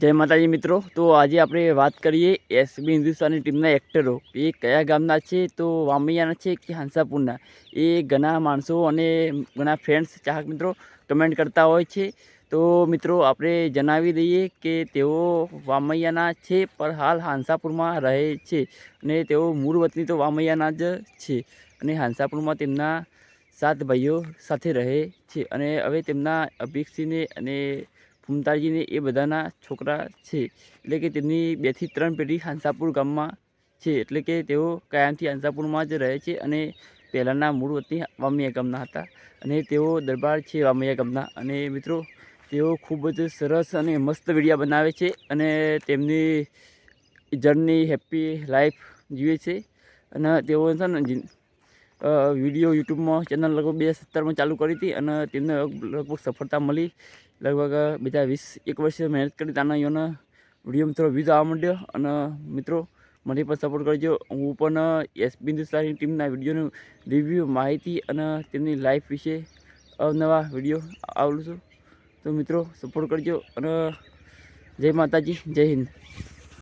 જય માતાજી મિત્રો. તો આજે આપણે વાત કરીએ એસબી હિન્દુસ્તાની ટીમના એક્ટરો. એ કયા ગામના છે? તો વામૈયાના છે કે હાંસાપુરના? એ ઘણા માણસો અને ઘણા ફ્રેન્ડ્સ ચાહક મિત્રો કમેન્ટ કરતા હોય છે. તો મિત્રો, આપણે જણાવી દઈએ કે તેઓ વામૈયાના છે, પણ હાલ હાંસાપુરમાં રહે છે અને તેઓ મૂળ વતની તો વામૈયાના જ છે અને હાંસાપુરમાં તેમના સાત ભાઈઓ સાથે રહે છે અને હવે તેમના અભિક્ષીને અને ફૂમતાજીને એ બધાના છોકરા છે. એટલે કે તેમની બેથી ત્રણ પેઢી હાંસાપુર ગામમાં છે. એટલે કે તેઓ કાયમથી હાંસાપુરમાં જ રહે છે અને પહેલાંના મૂળ વતની વામિયા ગામના હતા. અને તેઓ દરબાર છે વામિયા ગામના. અને મિત્રો, તેઓ ખૂબ જ સરસ અને મસ્ત વિડીયા બનાવે છે અને તેમની જર્ની હેપી લાઈફ જીવે છે. અને તેઓ છે ને વીડિયો યુટ્યુબમાં, ચેનલ લગભગ બે સત્તરમાં ચાલુ કરી હતી અને તેમને લગભગ સફળતા મળી. લગભગ બીજા વીસ, એક વર્ષે મહેનત કરી તાના યોના વીડિયો મિત્રો વ્યૂઝ આવવા માંડ્યો. અને મિત્રો, મને પણ સપોર્ટ કરજો. હું પણ એસ બિંદુસ્તાની ટીમના વિડીયોનું રિવ્યૂ માહિતી અને તેમની લાઈફ વિશે અવનવા વીડિયો આવડું છું. તો મિત્રો સપોર્ટ કરજો અને જય માતાજી, જય હિન્દ.